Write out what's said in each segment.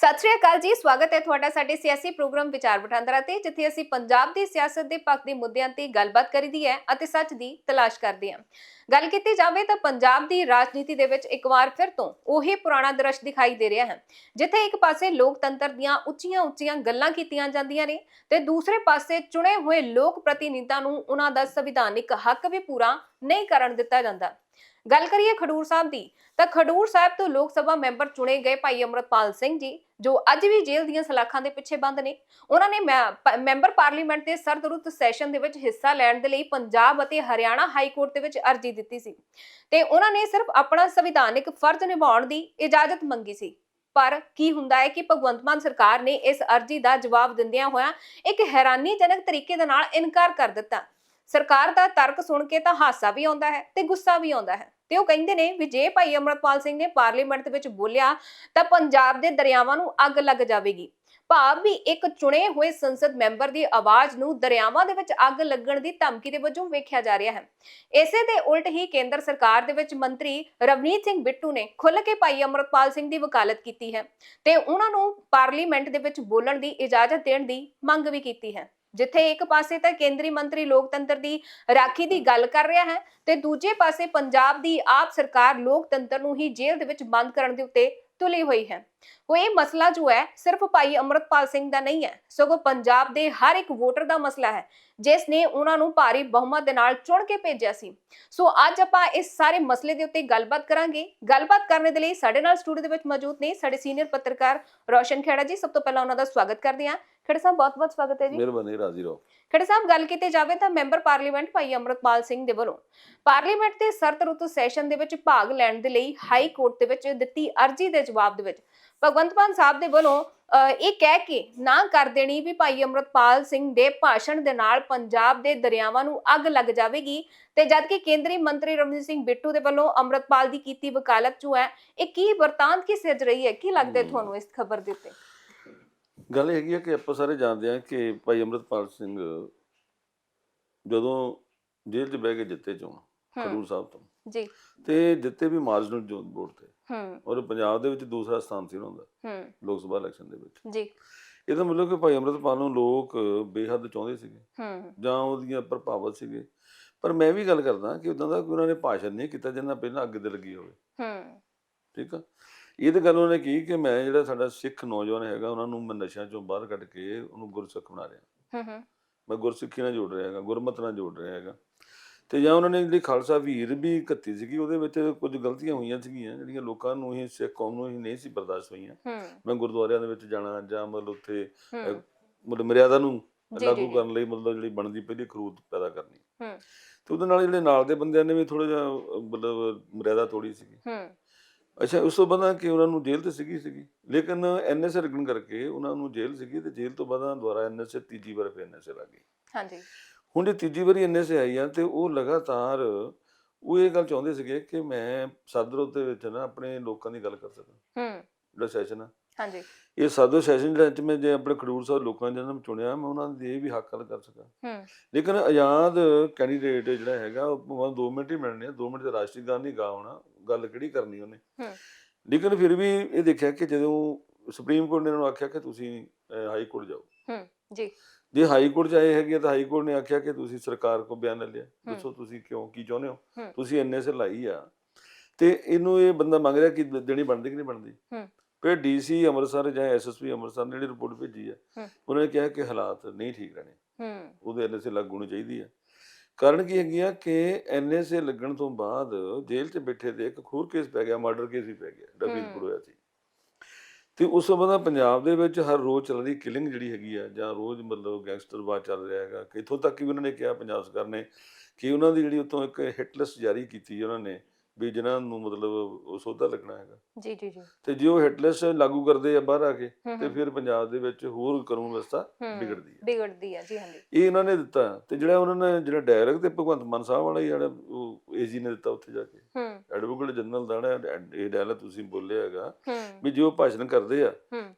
ਸਤਿ ਸ਼੍ਰੀ ਅਕਾਲ ਜੀ, ਸਵਾਗਤ ਹੈ ਤੁਹਾਡਾ ਸਾਡੇ ਸਿਆਸੀ ਪ੍ਰੋਗਰਾਮ ਵਿਚਾਰ ਵਟਾਂਦਰਾ ਤੇ, ਜਿੱਥੇ ਅਸੀਂ ਪੰਜਾਬ ਦੀ ਸਿਆਸਤ ਦੇ ਪੱਖ ਦੇ ਮੁੱਦਿਆਂ ਤੇ ਗੱਲਬਾਤ ਕਰੀਦੀ ਹੈ ਅਤੇ ਸੱਚ ਦੀ ਤਲਾਸ਼ ਕਰਦੇ ਹਾਂ। ਗੱਲ ਕੀਤੀ ਜਾਵੇ ਤਾਂ ਪੰਜਾਬ ਦੀ ਰਾਜਨੀਤੀ ਦੇ ਵਿੱਚ ਇੱਕ ਵਾਰ ਫਿਰ ਤੋਂ ਉਹੀ ਪੁਰਾਣਾ ਦ੍ਰਿਸ਼ ਦਿਖਾਈ ਦੇ ਰਿਹਾ ਹੈ, ਜਿੱਥੇ ਇੱਕ ਪਾਸੇ ਲੋਕਤੰਤਰ ਦੀਆਂ ਉੱਚੀਆਂ ਉੱਚੀਆਂ ਗੱਲਾਂ ਕੀਤੀਆਂ ਜਾਂਦੀਆਂ ਨੇ ਤੇ ਦੂਸਰੇ ਪਾਸੇ ਚੁਣੇ ਹੋਏ ਲੋਕ ਪ੍ਰਤੀਨਿਧਾਂ ਨੂੰ ਉਹਨਾਂ ਦਾ ਸੰਵਿਧਾਨਿਕ ਹੱਕ ਵੀ ਪੂਰਾ ਨਹੀਂ ਕਰਨ ਦਿੱਤਾ ਜਾਂਦਾ। ਗੱਲ ਕਰੀਏ ਖਡੂਰ ਸਾਹਿਬ ਦੀ, ਤਾਂ ਖਡੂਰ ਸਾਹਿਬ ਤੋਂ ਲੋਕ ਸਭਾ ਮੈਂਬਰ ਚੁਣੇ ਗਏ ਭਾਈ ਅਮਰਤਪਾਲ ਸਿੰਘ ਜੀ, ਜੋ ਅੱਜ ਵੀ ਜੇਲ੍ਹ ਦੀਆਂ ਸਲਾਖਾਂ ਦੇ ਪਿੱਛੇ ਬੰਦ ਨੇ। ਉਹਨਾਂ ਨੇ ਮੈਂਬਰ ਪਾਰਲੀਮੈਂਟ ਦੇ ਸਰਦਰੁੱਤ ਸੈਸ਼ਨ ਦੇ ਵਿੱਚ ਹਿੱਸਾ ਲੈਣ ਦੇ ਲਈ ਪੰਜਾਬ ਅਤੇ ਹਰਿਆਣਾ ਹਾਈ ਕੋਰਟ ਦੇ ਵਿੱਚ ਅਰਜ਼ੀ ਦਿੱਤੀ ਸੀ। ਤੇ ਉਹਨਾਂ ਨੇ ਸਿਰਫ ਆਪਣਾ ਸੰਵਿਧਾਨਿਕ ਫਰਜ਼ ਨਿਭਾਉਣ ਦੀ ਇਜਾਜ਼ਤ ਮੰਗੀ ਸੀ। ਪਰ ਕੀ ਹੁੰਦਾ ਹੈ ਕਿ ਭਗਵੰਤ ਮਾਨ ਸਰਕਾਰ ਨੇ ਇਸ ਅਰਜ਼ੀ ਦਾ ਜਵਾਬ ਦਿੰਦਿਆਂ ਹੋਇਆਂ ਇੱਕ ਹੈਰਾਨੀਜਨਕ ਤਰੀਕੇ ਦੇ ਨਾਲ ਇਨਕਾਰ ਕਰ ਦਿੱਤਾ। ਸਰਕਾਰ ਦਾ ਤਰਕ ਸੁਣ ਕੇ ਤਾਂ ਹਾਸਾ ਵੀ ਆਉਂਦਾ ਹੈ ਤੇ ਗੁੱਸਾ ਵੀ ਆਉਂਦਾ ਹੈ। ਤੇ ਉਹ ਕਹਿੰਦੇ ਨੇ ਵੀ ਜੇ ਭਾਈ ਅਮਰਪਾਲ ਸਿੰਘ ਨੇ ਪਾਰਲੀਮੈਂਟ ਦੇ ਵਿੱਚ ਬੋਲਿਆ ਤਾਂ ਪੰਜਾਬ ਦੇ ਦਰਿਆਵਾਂ ਨੂੰ ਅੱਗ ਲੱਗ ਜਾਵੇਗੀ। ਭਾਵ ਵੀ ਇੱਕ ਚੁਣੇ ਹੋਏ ਸੰਸਦ ਮੈਂਬਰ ਦੀ ਆਵਾਜ਼ ਨੂੰ ਦਰਿਆਵਾਂ ਦੇ ਵਿੱਚ ਅੱਗ ਲੱਗਣ ਦੀ ਧਮਕੀ ਦੇ ਵਜੋਂ ਵੇਖਿਆ ਜਾ ਰਿਹਾ ਹੈ। ਇਸੇ ਦੇ ਉਲਟ ਹੀ ਕੇਂਦਰ ਸਰਕਾਰ ਦੇ ਵਿੱਚ ਮੰਤਰੀ ਰਵਨੀਤ ਸਿੰਘ ਬਿੱਟੂ ਨੇ ਖੁੱਲ੍ਹ ਕੇ ਭਾਈ ਅਮਰਪਾਲ ਸਿੰਘ ਦੀ ਵਕਾਲਤ ਕੀਤੀ ਹੈ ਤੇ ਉਹਨਾਂ ਨੂੰ ਪਾਰਲੀਮੈਂਟ ਦੇ ਵਿੱਚ ਬੋਲਣ ਦੀ ਇਜਾਜ਼ਤ ਦੇਣ ਦੀ ਮੰਗ ਵੀ ਕੀਤੀ ਹੈ। ਜਿੱਥੇ ਇੱਕ ਪਾਸੇ ਤਾਂ ਕੇਂਦਰੀ ਮੰਤਰੀ ਲੋਕਤੰਤਰ ਦੀ ਰਾਖੀ ਦੀ ਗੱਲ ਕਰ ਰਿਹਾ ਹੈ ਤੇ ਦੂਜੇ ਪਾਸੇ ਪੰਜਾਬ ਦੀ ਆਪ ਸਰਕਾਰ ਲੋਕਤੰਤਰ ਨੂੰ ਹੀ ਜੇਲ੍ਹ ਦੇ ਵਿੱਚ ਬੰਦ ਕਰਨ ਦੇ ਉੱਤੇ ਤੁਲੀ ਹੋਈ ਹੈ। ਉਹ ਇਹ ਮਸਲਾ ਜੋ ਹੈ, ਸਿਰਫ ਭਾਈ ਅਮਰਤਪਾਲ ਸਿੰਘ ਦਾ ਨਹੀਂ ਹੈ, ਸਗੋਂ ਪੰਜਾਬ ਦੇ ਹਰ ਇੱਕ ਵੋਟਰ ਦਾ ਮਸਲਾ ਹੈ, ਜਿਸ ਨੇ ਉਹਨਾਂ ਨੂੰ ਭਾਰੀ ਬਹੁਮਤ ਦੇ ਨਾਲ ਚੁਣ ਕੇ ਭੇਜਿਆ ਸੀ। ਸੋ ਅੱਜ ਆਪਾਂ ਇਸ ਸਾਰੇ ਮਸਲੇ ਦੇ ਉੱਤੇ ਗੱਲਬਾਤ ਕਰਾਂਗੇ। ਗੱਲਬਾਤ ਕਰਨ ਦੇ ਲਈ ਸਾਡੇ ਨਾਲ ਸਟੂਡੀਓ ਦੇ ਵਿੱਚ ਮੌਜੂਦ ਨੇ ਸਾਡੇ ਸੀਨੀਅਰ ਪੱਤਰਕਾਰ ਰੋਸ਼ਨ ਖੇੜਾ ਜੀ। ਸਭ ਤੋਂ ਪਹਿਲਾਂ ਉਹਨਾਂ ਦਾ ਸਵਾਗਤ ਕਰਦੇ ਹਾਂ। ਖੇੜਾ ਸਾਹਿਬ ਬਹੁਤ-ਬਹੁਤ ਸਵਾਗਤ ਹੈ ਜੀ। ਮਿਹਰਬਾਨੀ ਰਾਜ਼ੀ ਰਹੋ। ਖੜੇ ਸਾਹਿਬ ਗੱਲ ਕੀਤੀ ਜਾਵੇ ਤਾਂ ਮੈਂਬਰ ਪਾਰਲੀਮੈਂਟ ਭਾਈ ਅਮਰਤਪਾਲ ਸਿੰਘ ਦੇ ਵੱਲੋਂ। ਪਾਰਲੀਮੈਂਟ ਦੇ ਸਰਤਰੁੱਤ ਸੈਸ਼ਨ ਦੇ ਵਿੱਚ ਭਾਗ ਲੈਣ ਦੇ ਲਈ ਹਾਈ ਕੋਰਟ ਦੇ ਵਿੱਚ ਦਿੱਤੀ ਅਰਜ਼ੀ ਦੇ ਜਵਾਬ ਦੇ ਵਿੱਚ ਭਗਵੰਤ ਮਾਨ ਸਾਹਿਬ ਦੇ ਵੱਲੋਂ ਇਹ ਕਹਿ ਕੇ ਨਾ ਕਰ ਦੇਣੀ ਵੀ ਭਾਈ ਅਮਰਤਪਾਲ ਸਿੰਘ ਦੇ ਭਾਸ਼ਣ ਦੇ ਨਾਲ ਪੰਜਾਬ ਦੇ ਦਰਿਆਵਾਂ ਨੂੰ ਅੱਗ ਲੱਗ ਜਾਵੇਗੀ ਤੇ ਜਦ ਕਿ ਕੇਂਦਰੀ ਮੰਤਰੀ ਰਵਨੀਤ ਸਿੰਘ ਬਿੱਟੂ ਦੇ ਵੱਲੋਂ ਅਮਰਤਪਾਲ ਦੀ ਕੀਤੀ ਵਕਾਲਤ ਜੋ ਹੈ ਇਹ ਕੀ ਵਰਤਾਂਤ ਕੀ ਸਿਰਜ ਰਹੀ ਹੈ? ਕੀ ਲੱਗਦਾ। ਤੁਹਾਨੂੰ ਇਸ ਖਬਰ ਦੇ ਉੱਤੇ? ਗੱਲ ਇਹ ਹੈਗੀ ਆ ਕਿ ਆਪਾਂ ਸਾਰੇ ਜਾਣਦੇ ਆ ਕਿ ਭਾਈ ਅੰਮ੍ਰਿਤਪਾਲ ਸਿੰਘ ਜਦੋਂ ਜੇਲ੍ਹ 'ਚ ਬਹਿ ਕੇ ਜਿੱਤੇ ਚੋਣ ਖਡੂਰ ਸਾਹਿਬ ਤੋਂ। ਜੀ। ਤੇ ਜਿੱਤੇ ਵੀ ਮਾਰਜਨਲ ਜੋ ਵੋਟ ਤੇ। ਹੂੰ। ਔਰ ਪੰਜਾਬ ਦੇ ਵਿੱਚ ਦੂਸਰਾ ਸਥਾਨ ਸੀ ਉਹਨਾਂ ਦਾ ਹੂੰ। ਲੋਕ ਸਭਾ ਇਲੈਕਸ਼ਨ ਦੇ ਵਿੱਚ। ਜੀ। ਇਹਦਾ ਮਤਲਬ ਕਿ ਭਾਈ ਅੰਮ੍ਰਿਤਪਾਲ ਨੂੰ ਲੋਕ ਬੇਹੱਦ ਚਾਹੁੰਦੇ ਸੀਗੇ। ਹੂੰ। ਜਾਂ ਉਹਦੀਆਂ ਪ੍ਰਭਾਵਿਤ ਸੀਗੇ। ਪਰ ਮੈਂ ਵੀ ਗੱਲ ਕਰਦਾ ਕਿ ਉਦਾਂ ਦਾ ਕੋਈ ਉਹਨਾਂ ਨੇ ਭਾਸ਼ਣ ਨਹੀਂ ਕੀਤਾ ਜਿੰਨਾ ਪਹਿਲਾਂ ਅੱਗ ਤੇ ਲੱਗੀ ਹੋਵੇ। ਹੂੰ। ਠੀਕ ਆ? ਇਹ ਤਾਂ ਗੱਲ ਉਹਨੇ ਕੀ ਕਿ ਮੈਂ ਜਿਹੜਾ ਸਾਡਾ ਸਿੱਖ ਨੌਜਵਾਨ ਹੈਗਾ ਉਹਨਾਂ ਨੂੰ ਮੈਂ ਨਸ਼ਿਆਂ ਚੋਂ ਬਾਹਰ ਕੱਢ ਕੇ ਉਹਨੂੰ ਗੁਰਸਿੱਖ ਬਣਾ ਰਿਹਾ। ਹੂੰ ਹੂੰ। ਮੈਂ ਗੁਰਸਿੱਖੀ ਨਾਲ ਜੋੜ ਰਿਹਾ ਹੈਗਾ ਗੁਰਮਤ ਨਾਲ ਜੋੜ ਰਿਹਾ ਹੈਗਾ। ਤੇ ਜਾਂ ਉਹਨਾਂ ਨੇ ਜਿਹੜੀ ਖਾਲਸਾ ਵੀਰ ਵੀ ਕੱਤੀ ਸੀਗੀ ਉਹਦੇ ਵਿੱਚ ਕੁਝ ਗਲਤੀਆਂ ਹੋਈਆਂ ਸੀਗੀਆਂ ਜਿਹੜੀਆਂ ਲੋਕਾਂ ਨੂੰ ਹੀ ਸਿੱਖ ਕੌਮ ਨੂੰ ਹੀ ਨਹੀਂ ਸੀ ਬਰਦਾਸ਼ਤ ਹੋਈਆਂ। ਮੈਂ ਗੁਰਦੁਆਰਿਆਂ ਦੇ ਵਿੱਚ ਜਾਣਾ ਜਾਂ ਮਤਲਬ ਉੱਥੇ ਮਤਲਬ ਮਰਿਆਦਾ ਨੂੰ ਲਾਗੂ। ਕਰਨ ਲਈ ਮਤਲਬ ਜਿਹੜੀ ਬਣਦੀ ਪਹਿਲੀ ਖਰੂਦ ਪੈਦਾ ਕਰਨੀ। ਹੂੰ। ਤੇ ਉਹਦੇ ਨਾਲ ਜਿਹੜੇ ਨਾਲ ਦੇ ਬੰਦਿਆਂ ਨੇ ਵੀ ਥੋੜਾ ਜਿਹਾ ਮਤਲਬ ਮਰਿਆਦਾ ਤੋੜੀ ਸੀਗੀ। ਹੂੰ। ਅੱਛਾ ਉਸ ਤੋਂ ਬਾਅਦ ਕਿ ਉਹਨਾਂ ਨੂੰ ਜੇਲ੍ਹ ਤੇ ਸੀਗੀ ਸੀਗੀ। ਲੇਕਿਨ ਐਨਐਸਏ ਲੱਗਣ ਕਰਕੇ ਉਹਨਾਂ ਨੂੰ ਜੇਲ੍ਹ ਸੀਗੀ ਤੇ ਜੇਲ੍ਹ ਤੋਂ ਬਾਅਦ ਦੁਬਾਰਾ ਐਨਐਸਏ ਤੀਜੀ ਵਾਰ ਫਿਰ ਐਨਐਸਏ ਲੱਗ ਗਈ। ਹਾਂਜੀ। ਹੁਣ ਜੇ ਤੀਜੀ ਵਾਰੀ ਐਨਐਸਏ ਆਈ ਆ ਤੇ ਉਹ ਲਗਾਤਾਰ ਉਹ ਇਹ ਗੱਲ ਚਾਹੁੰਦੇ ਸੀਗੇ ਕਿ ਮੈਂ ਸਦਰ ਦੇ ਵਿੱਚ ਨਾ ਆਪਣੇ ਲੋਕਾਂ ਦੀ ਗੱਲ ਕਰ ਸਕਾਂ। ਹੂੰ। ਜਿਹੜਾ ਸੈਸ਼ਨ ਆ। ਹਾਂਜੀ। ਇਹ ਸਦਰ ਸੈਸ਼ਨ ਜਿਹੜਾ ਚ ਮੈਂ ਜੇ ਆਪਣੇ ਖਡੂਰ ਸਾਹਿਬ ਲੋਕਾਂ ਜਿਹਨਾਂ ਨੂੰ ਚੁਣਿਆ ਮੈਂ ਉਹਨਾਂ ਦੇ ਇਹ ਵੀ ਹੱਕ ਗੱਲ ਕਰ ਸਕਾਂ। ਹੂੰ। ਲੇਕਿਨ ਆਜ਼ਾਦ ਕੈਂਡੀਡੇਟ ਜਿਹੜਾ ਹੈਗਾ ਉਹ ਭਾਵੇਂ 2 ਮਿੰਟ ਹੀ ਮਿਲਣੇ ਆ 2 ਮਿੰਟ ਦੇ ਰਾਸ਼ਟਰੀ ਗਾਨ ਨਹੀਂ ਗਾ ਹੋਣਾ ਗੱਲ ਕਿਹੜੀ ਕਰਨੀ ਉਹਨੇ। ਹੂੰ। ਲੇਕਿਨ ਫਿਰ ਵੀ ਇਹ ਦੇਖਿਆ ਕਿ ਜਦੋਂ ਸੁਪਰੀਮ ਕੋਰਟ ਨੇ ਉਹਨਾਂ ਨੂੰ ਆਖਿਆ ਕਿ ਤੁਸੀਂ ਹਾਈ ਕੋਰਟ ਜਾਓ। ਹੂੰ ਜੀ। ਜੇ ਹਾਈ ਕੋਰਟ ਆਏ ਹੈਗੇ ਤਾਂ ਹਾਈ ਕੋਰਟ ਨੇ ਆਖਿਆ ਕਿ ਤੁਸੀਂ ਸਰਕਾਰ ਕੋ ਬਿਆਨ ਲਿਆ। ਦੱਸੋ ਤੁਸੀਂ ਕਿਉਂ ਕੀ ਚਾਹੁੰਦੇ ਹੋ। ਤੁਸੀਂ ਐਨਐਸਏ ਲਾਈ ਆ। ਤੇ ਇਹਨੂੰ ਇਹ ਬੰਦਾ ਮੰਗ ਰਿਹਾ ਕਿ ਦੇਣੀ ਬਣਦੀ ਕਿ ਨਹੀਂ ਬਣਦੀ? ਹੂੰ। ਫਿਰ ਡੀਸੀ ਅੰਮ੍ਰਿਤਸਰ ਜਾਂ ਐਸਐਸਪੀ ਅੰਮ੍ਰਿਤਸਰ ਨੇ ਜਿਹੜੀ ਰਿਪੋਰਟ ਭੇਜੀ ਆ ਹੂੰ। ਉਹਨਾਂ ਨੇ ਕਿਹਾ ਕਿ ਹਾਲਾਤ ਨਹੀਂ ਠੀਕ ਰਹਿਣੇ। ਹੂੰ। ਉਹਦੇ ਐਨਐਸਏ ਲਾਗੂ ਹੋਣੀ ਚਾਹੀਦੀ ਆ। ਕਾਰਨ ਕੀ ਹੈਗੀ ਆ ਕਿ ਐਨਐਸਏ ਲੱਗਣ ਤੋਂ ਬਾਅਦ ਜੇਲ੍ਹ 'ਚ ਬੈਠੇ ਦੇ ਇੱਕ ਖੂਰ ਕੇਸ ਪੈ ਗਿਆ ਮਰਡਰ ਕੇਸ ਵੀ ਪੈ ਗਿਆ ਰਫੀਕਪੁਰ ਹੋਇਆ ਸੀ। ਤੇ ਉਸ ਤੋਂ ਬਾਅਦ ਪੰਜਾਬ ਦੇ ਵਿੱਚ ਹਰ ਰੋਜ਼ ਚੱਲ ਰਹੀ ਕਿਲਿੰਗ ਜਿਹੜੀ ਹੈਗੀ ਆ ਜਾਂ ਰੋਜ਼ ਮਤਲਬ ਗੈਂਗਸਟਰਵਾਦ ਚੱਲ ਰਿਹਾ ਹੈਗਾ ਕਿ ਇੱਥੋਂ ਤੱਕ ਵੀ ਉਹਨਾਂ ਨੇ ਕਿਹਾ ਪੰਜਾਬ ਸਰਕਾਰ ਨੇ ਕਿ ਉਹਨਾਂ ਦੀ ਜਿਹੜੀ ਉਤੋਂ ਇੱਕ ਹਿੱਟ ਲਿਸਟ ਜਾਰੀ ਕੀਤੀ ਉਹਨਾਂ ਨੇ ਵੀ ਜਿਨ੍ਹਾਂ ਨੂੰ ਮਤਲਬ ਉਹ ਸੌਦਾ ਲੱਗਣਾ ਹੈਗਾ। ਜੀ ਜੀ ਜੀ। ਤੇ ਜੇ ਉਹ ਹਿੱਟ ਲਿਸਟ ਲਾਗੂ ਕਰਦੇ ਆ ਬਾਹਰ ਆ ਕੇ ਤੇ ਫਿਰ ਪੰਜਾਬ ਦੇ ਵਿੱਚ ਹੋਰ ਕਾਨੂੰਨ ਵਿਵਸਥਾ ਵਿਗੜਦੀ ਹੈ ਵਿਗੜਦੀ ਹੈ ਜੀ ਹਾਂਜੀ। ਇਹ ਇਹਨਾਂ ਨੇ ਦਿੱਤਾ। ਤੇ ਜਿਹੜਾ ਉਹਨਾਂ ਨੇ ਜਿਹੜਾ ਡਾਇਰੈਕਟ ਤੇ ਭਗਵੰਤ ਮਾਨ ਸਾਹਿਬ ਵਾਲਾ ਜਿਹੜਾ ਉਹ ਏਜੀ ਨੇ ਦਿੱਤਾ ਉੱਥੇ ਜਾ ਕੇ। ਐਡਵੋਕੇਟ ਜਨਰਲ ਦਾ ਜਿਹੜਾ ਇਹ ਡਾਇਲਾ ਤੁਸੀਂ ਬੋਲਿਆ ਹੈਗਾ ਵੀ ਜੇ ਉਹ ਭਾਸ਼ਣ ਕਰਦੇ ਆ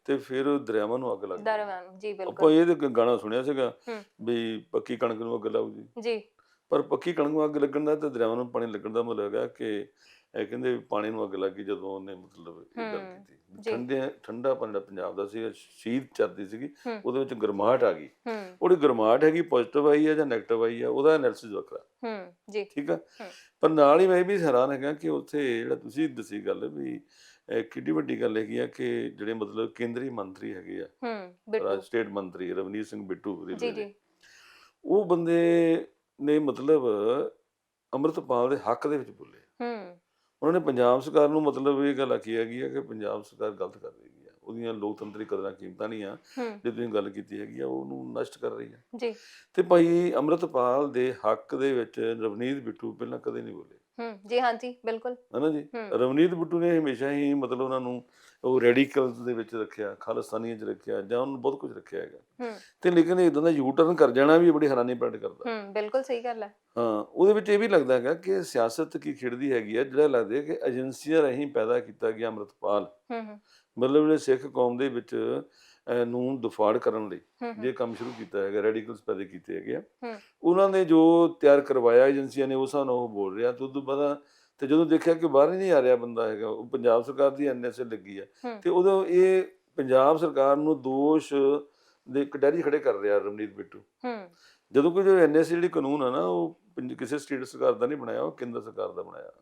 ਤੇ ਫਿਰ ਦਰਿਆਵਾਂ ਨੂੰ ਅੱਗ ਲੱਗਦੀ। ਦਰਵਾਨ ਜੀ ਆਪਾਂ ਬਿਲਕੁਲ ਇਹ ਤੇ ਗਾਣਾ ਸੁਣਿਆ ਸੀਗਾ। ਵੀ ਪੱਕੀ ਕਣਕ ਨੂੰ ਅੱਗ ਲਾਊ ਜੀ। ਜੀ। ਪਰ ਪੱਕੀ ਕਣਕ ਨੂੰ ਅੱਗ ਲੱਗਣ ਦਾ ਤੇ ਦਰਿਆਵਾਂ ਨੂੰ ਪਾਣੀ ਲੱਗਣ ਦਾ ਮਤਲਬ ਹੈਗਾ ਕਿ ਇਹ ਕਹਿੰਦੇ ਪਾਣੀ ਨੂੰ ਅੱਗ ਲੱਗੀ ਜਦੋਂ ਉਹਨੇ ਮਤਲਬ ਇਹ ਗੱਲ ਕੀਤੀ। ਠੰਡੇ ਠੰਡਾ ਜਿਹੜਾ ਪੰਜਾਬ ਦਾ ਸੀ ਸ਼ੀਤ ਚੱਲਦੀ ਸੀਗੀ। ਉਹਦੇ ਵਿੱਚ ਗਰਮਾਹਟ ਆ ਗਈ। ਉਹਦੀ ਗਰਮਾਹਟ ਹੈਗੀ ਪੋਜ਼ਿਟਿਵ ਆਈ ਹੈ ਜਾਂ 네ਗੇਟਿਵ ਆਈ ਹੈ ਉਹਦਾ ਐਨਾਲਿਸਿਸ ਵੱਖਰਾ। ਹੂੰ ਜੀ। ਠੀਕ ਆ? ਹੂੰ। ਪਰ ਨਾਲ ਹੀ ਮੈਂ ਵੀ ਹੈਰਾਨ ਹੈਗਾ ਕਿ ਉੱਥੇ ਜਿਹੜਾ ਤੁਸੀਂ ਦੱਸੀ ਗੱਲ ਵੀ ਕਿੱਡੀ ਵੱਡੀ ਗੱਲ ਹੈਗੀ ਆ ਕਿ ਜਿਹੜੇ ਮਤਲਬ ਕੇਂਦਰੀ ਮੰਤਰੀ ਹੈਗੇ ਆ ਹੂੰ ਬਿੱਟੂ। ਸਟੇਟ ਮੰਤਰੀ ਰਵਨੀਤ ਸਿੰਘ ਬਿੱਟੂ ਜੀ ਜੀ। ਉਹ ਬੰਦੇ ਨੇ ਮਤਲਬ ਅੰਮ੍ਰਿਤਪਾਲ ਦੇ ਹੱਕ ਦੇ ਵਿੱਚ ਬੋਲੇ। ਹੂੰ। ਉਹਨਾਂ ਨੇ ਪੰਜਾਬ ਸਰਕਾਰ ਨੂੰ ਮਤਲਬ ਇਹ ਗੱਲ ਆਖੀ ਹੈਗੀ ਆ ਕਿ ਪੰਜਾਬ ਸਰਕਾਰ ਗਲਤ ਕਰ ਰਹੀ ਹੈ ਉਹਦੀਆਂ ਲੋਕਤੰਤਰੀ ਕਦਰਾਂ ਕੀਮਤਾਂ ਨਹੀਂ ਆ। ਜੇ ਤੁਸੀਂ ਗੱਲ ਕੀਤੀ ਹੈਗੀ ਆ ਉਹਨੂੰ ਨਸ਼ਟ ਕਰ ਰਹੀ ਹੈ ਜੀ। ਤੇ ਭਾਈ ਅੰਮ੍ਰਿਤਪਾਲ ਦੇ ਹੱਕ ਦੇ ਵਿੱਚ ਰਵਨੀਤ ਬਿੱਟੂ ਪਹਿਲਾਂ ਕਦੇ ਨਹੀਂ ਬੋਲੇ। ਹੂੰ ਜੀ ਹਾਂਜੀ ਬਿਲਕੁਲ। ਹਨਾ ਜੀ? ਹੂੰ। ਰਵਨੀਤ ਬਿੱਟੂ ਨੇ ਹਮੇਸ਼ਾ ਹੀ ਮਤਲਬ ਉਹਨਾਂ ਨੂੰ ਉਹ ਰੈਡੀਕਲਸ ਦੇ ਵਿੱਚ ਰੱਖਿਆ ਖਾਲਿਸਤਾਨੀਆਂ 'ਚ ਰੱਖਿਆ ਜਾਂ ਉਹਨੂੰ ਬਹੁਤ ਕੁਝ ਰੱਖਿਆ ਹੈਗਾ। ਹੂੰ। ਤੇ ਲੇਕਿਨ ਇਦਾਂ ਦਾ ਯੂ ਟਰਨ ਕਰ ਜਾਣਾ ਵੀ ਬੜੀ ਹੈਰਾਨੀ ਪ੍ਰਗਟ ਕਰਦਾ। ਹੂੰ ਬਿਲਕੁਲ ਸਹੀ ਗੱਲ ਹੈ। ਹਾਂ ਉਹਦੇ ਵਿੱਚ ਇਹ ਵੀ ਲੱਗਦਾ ਹੈਗਾ ਕਿ ਸਿਆਸਤ ਕੀ ਖਿੜਦੀ ਹੈਗੀ ਹੈ ਜਿਹੜਾ ਲੱਗਦਾ ਹੈ ਕਿ ਏਜੰਸੀਆਂ ਰਾਹੀਂ ਪੈਦਾ ਕੀਤਾ ਗਿਆ ਅੰਮ੍ਰਿਤਪਾਲ। ਹੂੰ ਹੂੰ। ਮਤਲਬ ਜਿਹੜੇ ਸਿੱਖ ਕੌਮ ਦੇ ਵਿੱਚ ਨੂੰ ਦਫਾੜ ਕਰਨ ਲਈ ਹੂੰ ਹੂੰ, ਜੇ ਕੰਮ ਸ਼ੁਰੂ ਕੀਤਾ ਹੈਗਾ ਰੈਡੀਕਲਸ ਪੈਦਾ ਕੀਤੇ ਹੈਗੇ ਆ। ਉਹਨਾਂ ਨੇ ਜੋ ਤਿਆਰ ਕਰਵਾਇਆ ਏਜੰਸੀਆਂ ਨੇ ਉਸ ਨਾਲ ਉਹ ਬੋਲ ਰਿਹਾ। ਤੇ ਉਦੋਂ ਬਾਅਦ ਤੇ ਜਦੋਂ ਦੇਖਿਆ ਕਿ ਬਾਹਰ ਹੀ ਨਹੀਂ ਆ ਰਿਹਾ ਬੰਦਾ ਹੈਗਾ ਉਹ ਪੰਜਾਬ ਸਰਕਾਰ ਦੀ ਐਨਐਸਏ ਲੱਗੀ ਆ। ਤੇ ਉਦੋਂ ਇਹ ਪੰਜਾਬ ਸਰਕਾਰ ਨੂੰ ਦੋਸ਼ ਦੇ ਕਟਹਿਰੀ ਖੜੇ ਕਰ ਰਿਹਾ ਰਮਨੀਤ ਬਿੱਟੂ। ਜਦੋਂ ਕੋਈ ਜੋ ਐਨਐਸਏ ਜਿਹੜੀ ਕਾਨੂੰਨ ਆ ਨਾ ਉਹ ਕਿਸੇ ਸਟੇਟ ਸਰਕਾਰ ਦਾ ਨਹੀਂ ਬਣਾਇਆ ਉਹ ਕੇਂਦਰ ਸਰਕਾਰ ਦਾ ਬਣਾਇਆ।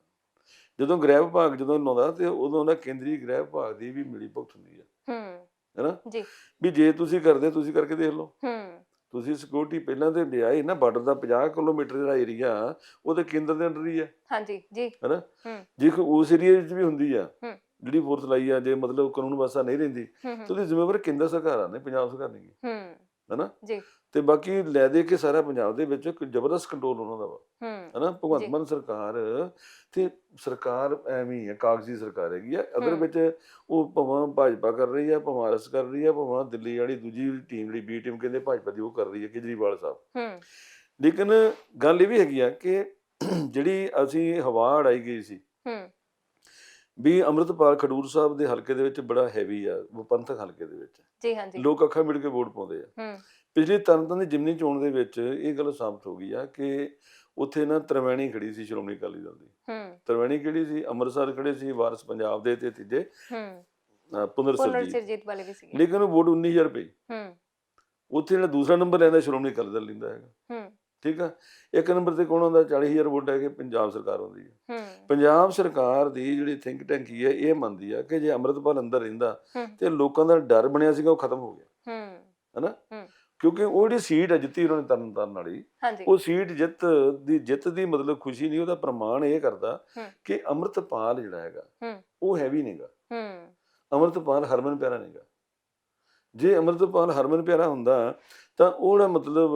ਜਦੋਂ ਗ੍ਰਹਿ ਵਿਭਾਗ ਜਦੋਂ ਲਾਉਂਦਾ ਤੇ ਉਦੋਂ ਨਾ ਕੇਂਦਰੀ ਗ੍ਰਹਿ ਵਿਭਾਗ ਦੀ ਵੀ ਮਿਲੀ ਭੁਗਤ ਹੁੰਦੀ ਆ। ਹੂੰ। ਹੈਨਾ ਜੀ। ਵੀ ਜੇ ਤੁਸੀਂ ਕਰਦੇ ਤੁਸੀਂ ਕਰਕੇ ਦੇਖ ਲਓ। ਹੂੰ। ਤੁਸੀਂ ਸਿਕਿਉਰਿਟੀ ਪਹਿਲਾਂ ਤੇ ਲਿਆ ਹੀ ਨਾ ਬਾਰਡਰ ਦਾ 50 ਕਿਲੋਮੀਟਰ ਜਿਹੜਾ ਏਰੀਆ ਉਹ ਤੇ ਕੇਂਦਰ ਦੇ ਅੰਡਰ ਹੀ ਆ। ਹਾਂਜੀ ਜੀ। ਹੈਨਾ ਹੂੰ। ਜੇ ਕੋਈ ਉਸ ਏਰੀਆ ਵਿੱਚ ਵੀ ਹੁੰਦੀ ਆ। ਜਿਹੜੀ ਫੋਰਸ ਲਾਈ ਆ ਜੇ ਮਤਲਬ ਕਾਨੂੰਨ ਵਾਸਤਾ ਨਹੀਂ ਰਹਿੰਦੀ ਤੇ ਉਹਦੀ ਜ਼ਿੰਮੇਵਾਰ ਕੇਂਦਰ ਸਰਕਾਰ ਆ ਨੇ ਪੰਜਾਬ ਸਰਕਾਰ ਨਹੀਂ ਹੂੰ। ਹੈਨਾ? ਜੀ। ਤੇ ਬਾਕੀ ਲੈ ਦੇ ਕੇ ਸਾਰਾ ਪੰਜਾਬ ਦੇ ਵਿੱਚ ਇੱਕ ਜ਼ਬਰਦਸਤ ਕੰਟਰੋਲ ਉਹਨਾਂ ਦਾ ਵਾ। ਹੈਨਾ? ਭਗਵੰਤ। ਮਾਨ ਸਰਕਾਰ ਤੇ ਸਰਕਾਰ ਐਵੇਂ ਹੀ ਕਾਗਜ਼ੀ ਸਰਕਾਰ ਹੈਗੀ ਆ। ਅਦਰ। ਵਿੱਚ ਉਹ ਭਾਵੇਂ ਭਾਜਪਾ ਕਰ ਰਹੀ ਆ ਭਾਵੇਂ ਆਰਐਸ ਕਰ ਰਹੀ ਆ ਭਾਵੇਂ ਦਿੱਲੀ ਵਾਲੀ ਦੂਜੀ ਟੀਮ ਜਿਹੜੀ ਬੀ ਟੀਮ ਕਹਿੰਦੇ ਭਾਜਪਾ ਦੀ ਉਹ ਕਰ ਰਹੀ ਹੈ ਕੇਜਰੀਵਾਲ ਸਾਹਿਬ। ਲੇਕਿਨ ਗੱਲ ਇਹ ਵੀ ਹੈਗੀ ਆ ਕਿ ਜਿਹੜੀ ਅਸੀਂ ਹਵਾ ਉਡਾਈ ਗਈ ਸੀ ਹੂੰ। ਵੀ ਅੰਮ੍ਰਿਤਪਾਲ ਖਡੂਰ ਸਾਹਿਬ ਦੇ ਹਲਕੇ ਦੇ ਵਿੱਚ ਬੜਾ ਹੈਵੀ ਆ ਪੰਥਕ ਹਲਕੇ ਦੇ ਵਿੱਚ। ਜੀ ਹਾਂਜੀ ਲੋਕ ਅੱਖਾਂ ਮਿਲ ਕੇ ਵੋਟ ਪਾਉਂਦੇ ਆ। ਹੂੰ। ਪਿਛਲੀ ਤਰਨਤਾਰਨ ਦੀ ਜਿਮਨੀ ਚੋਣ ਦੇ ਵਿੱਚ ਇਹ ਗੱਲ ਸਾਬਤ ਹੋ ਗਈ ਆ ਕਿ ਉੱਥੇ ਨਾ ਤਰਵੈਣੀ ਖੜੀ ਸੀ ਸ਼੍ਰੋਮਣੀ ਅਕਾਲੀ ਦਲ ਦੀ। ਹੂੰ। ਤਰਵੈਣੀ ਕਿਹੜੀ ਸੀ? ਅੰਮ੍ਰਿਤਸਰ ਖੜੇ ਸੀ ਵਾਰਸ ਪੰਜਾਬ ਦੇ ਤੇ ਤੀਜੇ ਹੂੰ। ਪੁਨਰ ਸਿਰਜੀਤ। ਵਾਲੇ ਵੀ ਸੀਗੇ। ਲੇਕਿਨ ਉਹ ਵੋਟ 19000 ਰੁਪਏ। ਹੂੰ। ਉੱਥੇ ਜਿਹੜਾ ਦੂਸਰਾ ਨੰਬਰ ਲੈਂਦਾ ਸ਼੍ਰੋਮਣੀ ਅਕਾਲੀ ਦਲ ਲੈਂਦਾ ਹੈਗਾ। ਹੂੰ। ਠੀਕ ਆ? ਇੱਕ ਨੰਬਰ ਤੇ ਕੌਣ ਆਉਂਦਾ 40000 ਵੋਟ ਹੈ ਕਿ ਪੰਜਾਬ ਸਰਕਾਰ ਆਉਂਦੀ ਹੈ। ਪੰਜਾਬ ਸਰਕਾਰ ਦੀ ਜਿਹੜੀ ਥਿੰਕ ਟੈਂਕੀ ਹੈ ਇਹ ਮੰਨਦੀ ਆ ਕਿ ਜੇ ਅੰਮ੍ਰਿਤਪਾਲ ਅੰਦਰ ਰਹਿੰਦਾ। ਤੇ ਲੋਕਾਂ ਦਾ ਡਰ ਬਣਿਆ ਸੀਗਾ ਉਹ ਖਤਮ ਹੋ ਗਿਆ। ਹੂੰ। ਹਨਾ। ਕਿਉਂਕਿ ਉਹ ਜਿਹੜੀ ਸੀਟ ਹੈ ਜਿੱਤੀ ਉਹਨਾਂ ਨੇ ਤਰਨਤਾਰਨ ਵਾਲੀ ਉਹ ਸੀਟ ਜਿੱਤ ਦੀ ਜਿੱਤ ਦੀ ਮਤਲਬ ਖੁਸ਼ੀ ਨਹੀਂ ਉਹਦਾ ਪ੍ਰਮਾਣ ਇਹ ਕਰਦਾ। ਕਿ ਅੰਮ੍ਰਿਤਪਾਲ ਜਿਹੜਾ ਹੈਗਾ ਹੂੰ। ਉਹ ਹੈਵੀ ਨਹੀਂਗਾ। ਹੂੰ। ਅੰਮ੍ਰਿਤਪਾਲ ਹਰਮਨ ਪਿਆਰਾ ਨਹੀਂਗਾ। ਜੇ ਅੰਮ੍ਰਿਤਪਾਲ ਹਰਮਨ ਪਿਆਰਾ ਹੁੰਦਾ ਤਾਂ ਉਹ ਜਿਹੜਾ ਮਤਲਬ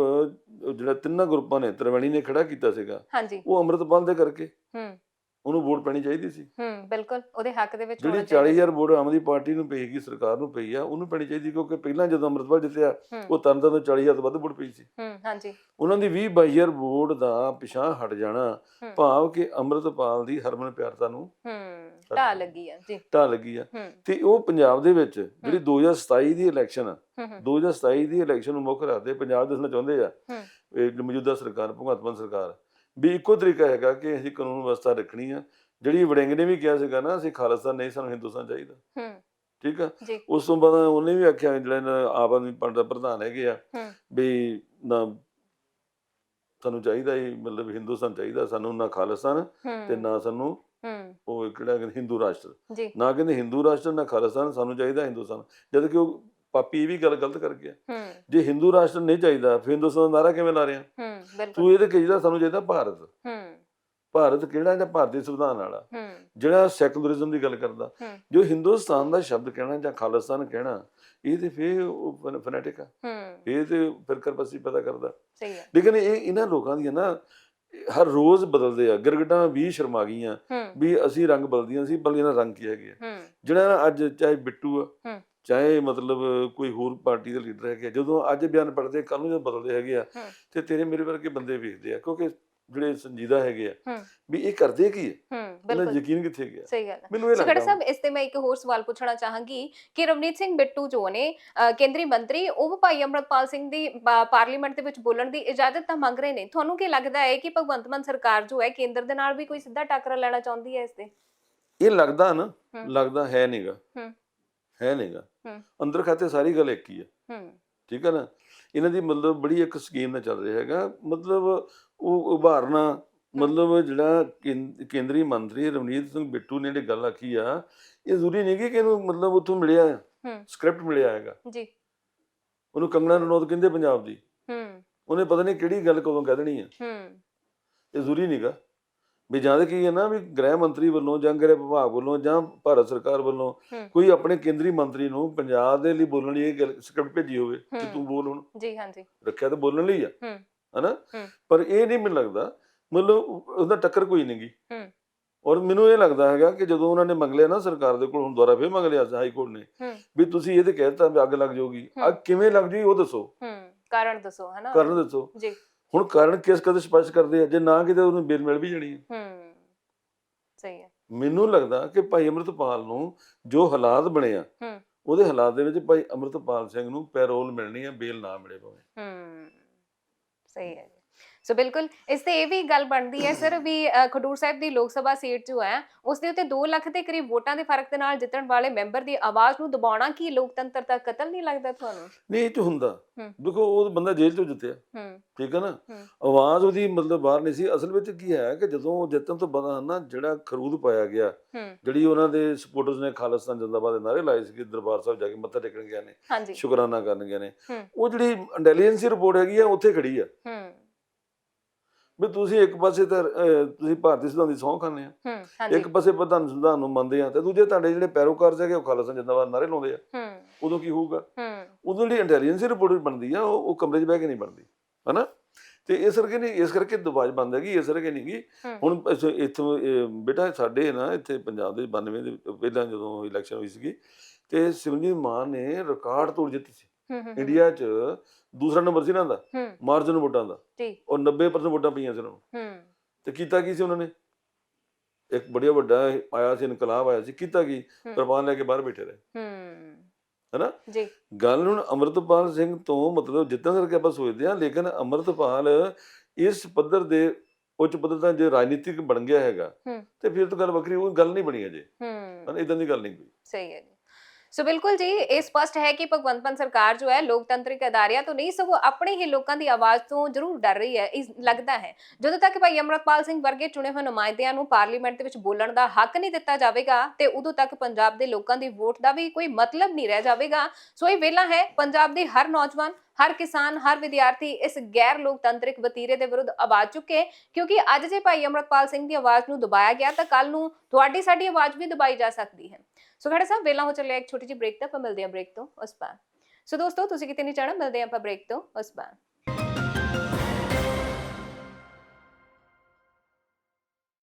ਜਿਹੜਾ ਤਿੰਨਾਂ ਗਰੁੱਪਾਂ ਨੇ ਤਰਵੈਣੀ ਨੇ ਖੜਾ ਕੀਤਾ ਸੀਗਾ। ਹਾਂਜੀ। ਉਹ ਅੰਮ੍ਰਿਤਪਾਲ ਦੇ ਕਰਕੇ। ਹੂੰ। ਉਹਨੂੰ ਵੋਟ ਪੈਣੀ ਚਾਹੀਦੀ ਸੀ। ਹੂੰ ਬਿਲਕੁਲ ਉਹਦੇ ਹੱਕ ਦੇ ਵਿੱਚ ਜਿਹੜੀ ਹੋਣਾ ਚਾਹੀਦਾ 40000 ਵੋਟ ਆਮ ਆਦਮੀ ਪਾਰਟੀ ਨੂੰ ਪਏਗੀ ਸਰਕਾਰ ਨੂੰ ਪਈ ਆ ਉਹਨੂੰ ਪੈਣੀ ਚਾਹੀਦੀ ਕਿਉਂਕਿ ਪਹਿਲਾਂ ਜਦੋਂ ਅੰਮ੍ਰਿਤਪਾਲ ਜਿੱਤਿਆ ਉਹ ਤਰਨਤਾਰਨ ਤੋਂ 40000 ਤੋਂ ਵੱਧ ਵੋਟ ਪਈ ਸੀ। ਹੂੰ ਹਾਂਜੀ। ਉਹਨਾਂ ਦੀ 20 22000 ਵੋਟ ਦਾ ਪਿਛਾਂ ਹਟ ਜਾਣਾ। ਭਾਵ ਕਿ ਅੰਮ੍ਰਿਤਪਾਲ ਦੀ ਹਰਮਨ ਪਿਆਰਤਾ ਨੂੰ ਹੂੰ ਢਾ ਲੱਗੀ ਆ ਜੀ। ਢਾਹ ਲੱਗੀ ਆ। ਤੇ ਉਹ ਪੰਜਾਬ ਦੇ ਵਿੱਚ ਜਿਹੜੀ 2027 ਦੀ ਇਲੈਕਸ਼ਨ ਆ ਹੂੰ ਹੂੰ। 2027 ਦੀ ਇਲੈਕਸ਼ਨ ਨੂੰ ਮੁੱਖ ਰੱਖਦੇ ਪੰਜਾਬ ਦੱਸਣਾ ਚਾਹੁੰਦੇ ਆ। ਹੂੰ। ਇਹ ਜੋ ਮੌਜੂਦਾ ਸਰਕਾਰ ਭਗਵੰਤ ਮਾਨ ਸਰਕਾਰ। ਵੀ ਇੱਕੋ ਤਰੀਕਾ ਹੈਗਾ ਕਿ ਅਸੀਂ ਕਾਨੂੰਨ ਵਿਵਸਥਾ ਰੱਖਣੀ ਆ। ਜਿਹੜੀ ਵੜਿੰਗ ਨੇ ਵੀ ਕਿਹਾ ਸੀਗਾ ਨਾ ਅਸੀਂ ਖਾਲਿਸਤਾਨ ਨਹੀਂ ਸਾਨੂੰ ਹਿੰਦੁਸਤਾਨ ਚਾਹੀਦਾ। ਹੂੰ। ਠੀਕ ਆ? ਉਸ ਤੋਂ ਬਾਅਦ ਉਹਨੇ ਵੀ ਆਖਿਆ ਜਿਹੜਾ ਆਪ ਆਦਮੀ ਪਾਰਟੀ ਦਾ ਪ੍ਰਧਾਨ ਹੈਗੇ ਆ ਵੀ ਨਾ ਸਾਨੂੰ ਚਾਹੀਦਾ ਹੀ ਮਤਲਬ ਹਿੰਦੁਸਤਾਨ ਚਾਹੀਦਾ ਸਾਨੂੰ ਨਾ ਖਾਲਿਸਤਾਨ ਤੇ ਨਾ ਸਾਨੂੰ ਹੂੰ। ਉਹ ਕਿਹੜਾ ਹਿੰਦੂ ਰਾਸ਼ਟਰ। ਨਾ ਕਹਿੰਦੇ ਹਿੰਦੂ ਰਾਸ਼ਟਰ ਨਾ ਖਾਲਿਸਤਾਨ ਸਾਨੂੰ ਚਾਹੀਦਾ ਹਿੰਦੁਸਤਾਨ। ਜਦ ਕਿ ਉਹ ਪਾਪੀ ਇਹ ਵੀ ਗੱਲ ਗਲਤ ਕਰ ਗਿਆ। ਜੇ ਹਿੰਦੂ ਰਾਸ਼ਟਰ ਨਹੀਂ ਚਾਹੀਦਾ ਫਿਰ ਹਿੰਦੁਸਤਾਨ ਦਾ ਨਾਰਾ ਕਿਵੇਂ ਲਾ ਰਿਹਾ? ਤੂੰ ਇਹਦੇ ਕਹੀਦਾ ਸਾਨੂੰ ਚਾਹੀਦਾ ਭਾਰਤ। ਭਾਰਤ ਕਿਹੜਾ ਜਾਂ ਭਾਰਤੀ ਸੰਵਿਧਾਨ ਵਾਲਾ? ਜਿਹੜਾ ਸੈਕੂਲਰਿਜ਼ਮ ਦੀ ਗੱਲ ਕਰਦਾ। ਜੋ ਹਿੰਦੁਸਤਾਨ ਦਾ ਸ਼ਬਦ ਕਹਿਣਾ ਜਾਂ ਖਾਲਿਸਤਾਨ ਕਹਿਣਾ ਇਹ ਤੇ ਫੇਰ ਫੈਨੇਟਿਕ ਆ। ਇਹ ਤੇ ਫਿਰ ਕਰਪਸੀ ਪੈਦਾ ਕਰਦਾ। ਸਹੀ ਹੈ ਲੇਕਿਨ ਇਹ ਇਹਨਾਂ ਲੋਕਾਂ ਦੀਆਂ ਨਾ ਹਰ ਰੋਜ਼ ਬਦਲਦੇ ਆ। ਗਿਰਗਟਾਂ ਵੀ ਸ਼ਰਮਾ ਗਈਆਂ ਵੀ ਅਸੀਂ ਰੰਗ ਬਦਲਦੀਆਂ ਸੀ ਬਲਕਿ ਇਹਨਾਂ ਰੰਗ ਕੀ ਹੈਗੇ ਜਿਹੜਾ ਅੱਜ ਚਾਹੇ ਬਿੱਟੂ ਆ। ਚਾਹੇ ਮਤਲਬ ਕੋਈ ਹੋਰ ਪਾਰਟੀ ਦੇ ਲੀਡਰ ਹੈਗੇ ਆ, ਜਦੋਂ ਅੱਜ ਬਿਆਨ ਪੜਦੇ ਕੱਲ ਨੂੰ ਜਦੋਂ ਬਦਲਦੇ ਹੈਗੇ ਆ ਹੂੰ। ਤੇ ਤੇਰੇ ਮੇਰੇ ਵਰਗੇ ਬੰਦੇ ਵੇਖਦੇ ਆ ਕਿਉਂਕਿ ਜਿਹੜੇ ਸੰਜੀਦਾ ਹੈਗੇ ਆ ਹੂੰ। ਵੀ ਇਹ ਕਰਦੇ ਕੀ ਹੈ ਹੂੰ ਬਿਲਕੁਲ। ਯਕੀਨ ਕਿੱਥੇ ਗਿਆ? ਸਹੀ ਗੱਲ ਹੈ ਮੈਨੂੰ ਇਹ ਲੱਗਦਾ ਸਾਹਿਬ ਇਸ ਤੇ ਮੈਂ ਇੱਕ ਹੋਰ ਸਵਾਲ ਪੁੱਛਣਾ ਚਾਹਾਂਗੀ ਕਿ ਰਵਨੀਤ ਸਿੰਘ ਬਿੱਟੂ ਜੋ ਨੇ ਕੇਂਦਰੀ ਮੰਤਰੀ ਉਹ ਭਾਈ ਅਮਰਪਾਲ ਸਿੰਘ ਦੀ ਪਾਰਲੀਮੈਂਟ ਦੇ ਵਿੱਚ ਬੋਲਣ ਦੀ ਇਜਾਜ਼ਤ ਤਾਂ ਮੰਗ ਰਹੇ ਨੇ। ਤੁਹਾਨੂੰ ਕੀ ਲੱਗਦਾ ਹੈ ਕਿ ਭਗਵੰਤ ਮਾਨ ਸਰਕਾਰ ਜੋ ਹੈ ਕੇਂਦਰ ਦੇ ਨਾਲ ਵੀ ਕੋਈ ਸਿੱਧਾ ਟੱਕਰਾ ਲੈਣਾ ਚਾਹੁੰਦੀ ਹੈ ਇਸ ਤੇ? ਇਹ ਲੱਗਦਾ ਨਾ ਹੂੰ। ਲੱਗਦਾ ਹੈ ਨਹੀਂਗਾ ਹੂੰ। ਨਹੀਂਗਾ। ਅੰਦਰ ਖਾਤੇ ਸਾਰੀ ਗੱਲ ਇੱਕ ਹੀ ਹੈ। ਠੀਕ ਹੈ ਨਾ? ਇਹਨਾਂ ਦੀ ਮਤਲਬ ਬੜੀ ਇੱਕ ਸਕੀਮ ਨਾਲ ਚੱਲ ਰਿਹਾ ਹੈਗਾ। ਮਤਲਬ ਉਹ ਉਭਾਰਨਾ ਮਤਲਬ ਜਿਹੜਾ ਕੇਂਦਰੀ ਮੰਤਰੀ ਰਵਨੀਤ ਸਿੰਘ ਬਿੱਟੂ ਨੇ ਜਿਹੜੀ ਗੱਲ ਆਖੀ ਆ ਇਹ ਜ਼ਰੂਰੀ ਨਹੀਂ ਕਿ ਇਹਨੂੰ ਮਤਲਬ ਉੱਥੋਂ ਮਿਲਿਆ ਹੂੰ। ਸਕ੍ਰਿਪਟ ਮਿਲਿਆ ਹੈਗਾ। ਜੀ। ਉਹਨੂੰ ਕੰਗਣਾ ਰਣੌਤ ਕਹਿੰਦੇ ਪੰਜਾਬ ਦੀ। ਹੂੰ। ਉਹਨੇ ਪਤਾ ਨਹੀਂ ਕਿਹੜੀ ਗੱਲ ਕਦੋਂ ਕਹਿ ਦੇਣੀ ਹੈ ਹੂੰ। ਇਹ ਜ਼ਰੂਰੀ ਨਹੀਂਗਾ। ਵੀ ਜਾਂ ਤਾਂ ਕੀ ਹੈ ਨਾ ਵੀ ਗ੍ਰਹਿ ਮੰਤਰੀ ਵੱਲੋਂ ਜਾਂ ਗ੍ਰਹਿ ਵਿਭਾਗ ਵੱਲੋਂ ਜਾਂ ਭਾਰਤ ਸਰਕਾਰ ਵੱਲੋਂ। ਕੋਈ ਆਪਣੇ ਕੇਂਦਰੀ ਮੰਤਰੀ ਨੂੰ ਪੰਜਾਬ ਦੇ ਲਈ ਬੋਲਣ ਲਈ ਇਹ ਸਕ੍ਰਿਪਟ ਭੇਜੀ ਹੋਵੇ ਕਿ। ਤੂੰ ਬੋਲ ਹੁਣ ਜੀ ਹਾਂਜੀ ਰੱਖਿਆ ਤਾਂ ਬੋਲਣ ਲਈ ਆ। ਹਨਾ। ਪਰ ਇਹ ਨਹੀਂ ਮੈਨੂੰ ਲੱਗਦਾ ਮਤਲਬ ਉਹਦਾ ਟੱਕਰ ਕੋਈ ਨਹੀਂਗੀ। ਔਰ ਮੈਨੂੰ ਇਹ ਲੱਗਦਾ ਹੈਗਾ ਕਿ ਜਦੋਂ ਉਹਨਾਂ ਨੇ ਮੰਗ ਲਿਆ ਨਾ ਸਰਕਾਰ ਦੇ ਕੋਲ ਹੁਣ ਦੁਬਾਰਾ ਫੇਰ ਮੰਗ ਲਿਆ ਹਾਈ ਕੋਰਟ ਨੇ। ਵੀ ਤੁਸੀਂ ਇਹ ਤੇ ਕਹਿਤਾ ਵੀ ਅੱਗ ਲੱਗ ਜਾਊਗੀ। ਅੱਗ ਕਿਵੇਂ ਲੱਗ ਜਾਊਗੀ ਉਹ ਦੱਸੋ ਹੂੰ ਕਾਰਨ ਦੱਸੋ ਹਨਾ ਕਾਰਨ ਦੱਸੋ ਜੀ ਹੁਣ ਕਾਰਨ ਕਿਸ ਕਦੇ ਸਪਸ਼ਟ ਕਰਦੇ ਆ? ਜੇ ਨਾ ਕਿਤੇ ਉਹਨੂੰ ਬੇਲ ਮਿਲ ਵੀ ਜਾਣੀ ਹੈ ਹੂੰ ਸਹੀ ਹੈ ਮੈਨੂੰ ਲੱਗਦਾ ਕਿ ਭਾਈ ਅਮਰਤਪਾਲ ਨੂੰ ਜੋ ਹਾਲਾਤ ਬਣੇ ਆ ਹੂੰ। ਉਹਦੇ ਹਾਲਾਤ ਦੇ ਵਿੱਚ ਭਾਈ ਅਮਰਤਪਾਲ ਸਿੰਘ ਨੂੰ ਪੈਰੋਲ ਮਿਲਣੀ ਆ ਬੇਲ ਨਾ ਮਿਲੇ ਭਾਵੇਂ। ਹੂੰ ਸਹੀ ਹੈ ਸੋ ਬਿਲਕੁਲ ਇਸ ਤੇ ਇਹ ਵੀ ਗੱਲ ਬਣਦੀ ਹੈ ਸਰ ਵੀ ਖਡੂਰ ਸਾਹਿਬ ਦੀ ਲੋਕ ਸਭਾ ਸੀਟ ਜੋ ਹੈ ਉਸ ਦੇ ਉੱਤੇ 2 ਲੱਖ ਦੇ ਕਰੀਬ ਵੋਟਾਂ ਦੇ ਫ਼ਰਕ ਦੇ ਨਾਲ ਜਿੱਤਣ ਵਾਲੇ ਮੈਂਬਰ ਦੀ ਆਵਾਜ਼ ਨੂੰ ਦਬਾਉਣਾ ਕੀ ਲੋਕਤੰਤਰ ਦਾ ਕਤਲ ਨਹੀਂ ਲੱਗਦਾ ਤੁਹਾਨੂੰ? ਨਹੀਂ ਇਹ ਚ ਹੁੰਦਾ। ਦੇਖੋ ਉਹ ਬੰਦਾ ਜੇਲ੍ਹ ਤੋਂ ਜਿੱਤਿਆ। ਠੀਕ ਹੈ ਨਾ। ਆਵਾਜ਼ ਉਹਦੀ ਮਤਲਬ ਬਾਹਰ ਨਹੀਂ ਸੀ। ਅਸਲ ਵਿੱਚ ਕੀ ਹੈ ਕਿ ਜਦੋਂ ਉਹ ਜਿੱਤਣ ਤੋਂ ਬਾਅਦ ਨਾ ਜਿਹੜਾ ਖਰੂਦ ਪਾਇਆ ਗਿਆ ਜਿਹੜੀ ਉਹਨਾਂ ਦੇ ਸਪੋਰਟਰਸ ਨੇ ਖਾਲਿਸਤਾਨ ਜਿੰਦਾਬਾਦ ਦੇ ਨਾਰੇ ਲਾਏ ਸੀ ਦਰਬਾਰ ਸਾਹਿਬ ਜਾ ਕੇ ਮੱਥਾ ਟੇਕਣ ਗਏ ਨੇ ਸ਼ੁਕਰਾਨਾ ਕਰਨ ਗਏ ਨੇ। ਉਹ ਜਿਹੜੀ ਇੰਟੈਲੀਜੈਂਸੀ ਰਿਪੋਰਟ ਹੈਗੀ ਆ ਉੱਥੇ ਖੜੀ ਆ। ਵੀ ਤੁਸੀਂ ਇੱਕ ਪਾਸੇ ਤਾਂ ਅਹ, ਤੁਸੀਂ ਭਾਰਤੀ ਸੰਵਿਧਾਨ ਦੀ ਸਹੁੰ ਖਾਂਦੇ ਆ। ਹੂੰ ਹਾਂਜੀ। ਇੱਕ ਪਾਸੇ ਪ੍ਰਧਾਨ ਸੰਵਿਧਾਨ ਨੂੰ ਮੰਨਦੇ ਆ ਤੇ ਦੂਜੇ ਤੁਹਾਡੇ ਜਿਹੜੇ ਪੈਰੋਕਾਰ ਸੀਗੇ ਉਹ ਖਾਲਸਾ ਜਿੰਦਾਬਾਦ ਨਾਰੇ ਲਾਉਂਦੇ ਆ। ਹੂੰ। ਉਦੋਂ ਕੀ ਹੋਊਗਾ? ਹੂੰ। ਉਦੋਂ ਜਿਹੜੀ ਇੰਟੈਲੀਜੈਂਸ ਰਿਪੋਰਟ ਬਣਦੀ ਆ ਉਹ ਉਹ ਕਮਰੇ 'ਚ ਬਹਿ ਕੇ ਨਹੀਂ ਬਣਦੀ ਹਨਾ? ਤੇ ਇਸ ਕਰਕੇ ਨਹੀਂ ਇਸ ਕਰਕੇ ਦਵਾਜ ਬੰਦ ਹੈਗੀ ਇਸ ਕਰਕੇ ਨਹੀਂ ਗੀ ਹੂੰ। ਹੁਣ ਇਸ- ਇੱਥੋਂ ਇਹ ਬੇਟਾ ਸਾਡੇ ਨਾ ਇੱਥੇ ਪੰਜਾਬ ਦੇ 92 ਦੇ ਪਹਿਲਾਂ ਜਦੋਂ ਇਲੈਕਸ਼ਨ ਹੋਈ ਸੀਗੀ ਤੇ ਸਿਮਰਨਜੀਤ ਮਾਨ ਨੇ ਰਿਕਾਰਡ ਤੋੜ ਜਿੱਤੀ ਸੀ। ਇੰਡੀਆ 'ਚ ਦੂਸਰਾ ਨੰਬਰ ਸੀ ਇਹਨਾਂ ਦਾ ਹੂੰ। ਮਾਰਜਨ ਵੋਟਾਂ ਦਾ। ਜੀ। ਔਰ 90% ਵੋਟਾਂ ਪਈਆਂ ਸੀ ਉਹਨਾਂ ਨੂੰ। ਹੂੰ। ਤੇ ਕੀਤਾ ਕੀ ਸੀ ਉਹਨਾਂ ਨੇ? ਇੱਕ ਬੜੀਆ ਵੱਡਾ ਆਇਆ ਸੀ ਇਨਕਲਾਬ ਆਇਆ ਸੀ ਕੀਤਾ ਕੀ? ਹੂੰ। ਲੈ ਕੇ ਬਾਹਰ ਬੈਠੇ ਰਹੇ। ਹੂੰ। ਹੈਨਾ? ਜੀ। ਗੱਲ ਹੁਣ ਅਮਰਤਪਾਲ ਸਿੰਘ ਤੋਂ ਮਤਲਬ ਜਿੱਦਾਂ ਕਰਕੇ ਆਪਾਂ ਸੋਚਦੇ ਹਾਂ ਲੇਕਿਨ ਅਮਰਤਪਾਲ ਇਸ ਪੱਧਰ ਦੇ ਉੱਚ ਪੱਧਰ ਦਾ ਜੇ ਰਾਜਨੀਤਿਕ ਬਣ ਗਿਆ ਹੈਗਾ ਹੂੰ। ਤੇ ਫਿਰ ਤਾਂ ਗੱਲ ਵੱਖਰੀ ਉਹ ਗੱਲ ਨਹੀਂ ਬਣੀ ਅਜੇ। ਹੂੰ। ਇਦਾਂ ਦੀ ਗੱਲ ਨਹੀਂ ਕੋਈ ਸਹੀ ਹੈ ਜੀ। ਸੋ ਬਿਲਕੁਲ ਜੀ ਇਹ ਸਪਸ਼ਟ ਹੈ ਕਿ ਭਗਵੰਤ ਮਾਨ ਸਰਕਾਰ ਜੋ ਹੈ ਲੋਕਤੰਤਰਿਕ ਅਦਾਰਿਆਂ ਤੋਂ ਨਹੀਂ ਸਗੋਂ ਆਪਣੇ ਹੀ ਲੋਕਾਂ ਦੀ ਆਵਾਜ਼ ਤੋਂ ਜ਼ਰੂਰ ਡਰ ਰਹੀ ਹੈ ਇਹ ਲੱਗਦਾ ਹੈ ਜਦੋਂ ਤੱਕ ਭਾਈ ਅਮਰਤਪਾਲ ਸਿੰਘ ਵਰਗੇ ਚੁਣੇ ਹੋਏ ਨੁਮਾਇੰਦਿਆਂ ਨੂੰ ਪਾਰਲੀਮੈਂਟ ਦੇ ਵਿੱਚ ਬੋਲਣ ਦਾ ਹੱਕ ਨਹੀਂ ਦਿੱਤਾ ਜਾਵੇਗਾ ਤੇ ਉਦੋਂ ਤੱਕ ਪੰਜਾਬ ਦੇ ਲੋਕਾਂ ਦੀ ਵੋਟ ਦਾ ਵੀ ਕੋਈ ਮਤਲਬ ਨਹੀਂ ਰਹਿ ਜਾਵੇਗਾ ਸੋ ਇਹ ਵੇਲਾ ਹੈ ਪੰਜਾਬ ਦੇ ਹਰ ਨੌਜਵਾਨ ਹਰ ਕਿਸਾਨ ਹਰ ਵਿਦਿਆਰਥੀ ਇਸ ਗੈਰ ਲੋਕਤੰਤਰਿਕ ਵਤੀਰੇ ਦੇ ਵਿਰੁੱਧ ਆਵਾਜ਼ ਚੁੱਕੇ ਕਿਉਂਕਿ ਅੱਜ ਜੇ ਭਾਈ ਅਮਰਤਪਾਲ ਸਿੰਘ ਦੀ ਆਵਾਜ਼ ਨੂੰ ਦਬਾਇਆ ਗਿਆ ਤਾਂ ਕੱਲ ਨੂੰ ਤੁਹਾਡੀ ਸਾਡੀ ਆਵਾਜ਼ ਵੀ ਦਬਾਈ ਜਾ ਸਕਦੀ ਹੈ ਸੋ ਖੜਾ ਸਾਹਿਬ ਵੇਲਾ ਹੋ ਚੱਲਿਆ ਇੱਕ ਛੋਟੀ ਜਿਹੀ ਬ੍ਰੇਕ ਤੱਕ ਆਪਾਂ ਮਿਲਦੇ ਹਾਂ ਬ੍ਰੇਕ ਤੋਂ ਉਸ ਬਾਅਦ। ਸੋ ਦੋਸਤੋ, ਤੁਸੀਂ ਕਿਤੇ ਨਹੀਂ ਜਾਣਾ, ਮਿਲਦੇ ਹਾਂ ਆਪਾਂ ਬ੍ਰੇਕ ਤੋਂ ਉਸ ਬਾਅਦ।